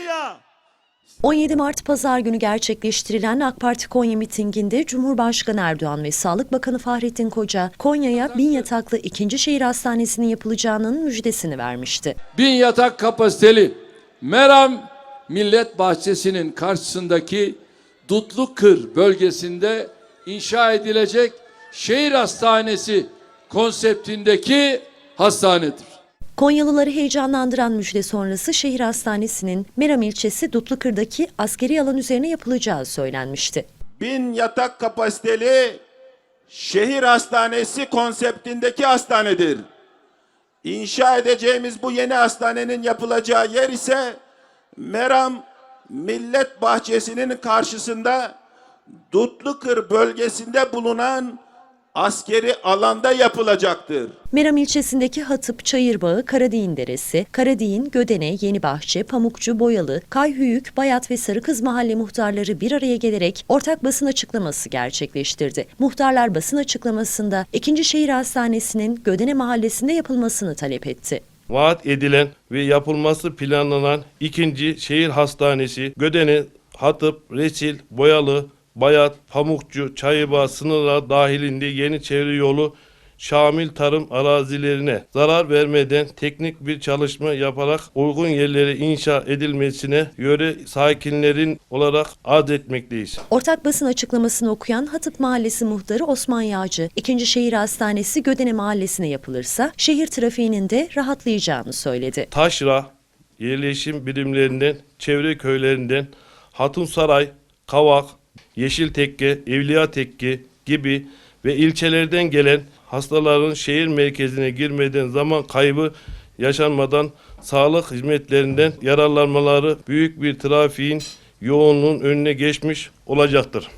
ya. 17 Mart Pazar günü gerçekleştirilen AK Parti Konya mitinginde Cumhurbaşkanı Erdoğan ve Sağlık Bakanı Fahrettin Koca, Konya'ya bin yataklı ikinci şehir hastanesinin yapılacağının müjdesini vermişti. bin yatak kapasiteli Meram Millet Bahçesi'nin karşısındaki Dutlukır bölgesinde inşa edilecek şehir hastanesi konseptindeki hastanedir. Konyalıları heyecanlandıran müjde sonrası şehir hastanesinin Meram ilçesi Dutlukır'daki askeri alan üzerine yapılacağı söylenmişti. Bin yatak kapasiteli şehir hastanesi konseptindeki hastanedir. İnşa edeceğimiz bu yeni hastanenin yapılacağı yer ise Meram Millet Bahçesi'nin karşısında Dutlukır bölgesinde bulunan askeri alanda yapılacaktır. Meram ilçesindeki Hatıp, Çayırbağı, Karadiğin Deresi, Karadiğin, Gödene, Yenibahçe, Pamukçu, Boyalı, Kayhüyük, Bayat ve Sarıkız mahalle muhtarları bir araya gelerek ortak basın açıklaması gerçekleştirdi. Muhtarlar basın açıklamasında ikinci şehir hastanesinin Gödene mahallesinde yapılmasını talep etti. vaat edilen ve yapılması planlanan ikinci şehir hastanesi Gödene, Hatıp, Reçil, Boyalı, Bayat, Pamukçu, Çayıbağ sınırlar dahilinde yeni çevre yolu şamil tarım arazilerine zarar vermeden teknik bir çalışma yaparak uygun yerlere inşa edilmesine yöre sakinlerin olarak arz etmekteyiz. Ortak basın açıklamasını okuyan Hatıp Mahallesi muhtarı Osman Yağcı, ikinci şehir hastanesi Gödene mahallesine yapılırsa şehir trafiğinin de rahatlayacağını söyledi. Taşra yerleşim birimlerinden, çevre köylerinden, Hatunsaray, Kavak, Yeşiltekke, Evliyatekke gibi ve ilçelerden gelen hastaların şehir merkezine girmeden zaman kaybı yaşanmadan sağlık hizmetlerinden yararlanmaları büyük bir trafiğin yoğunluğun önüne geçmiş olacaktır.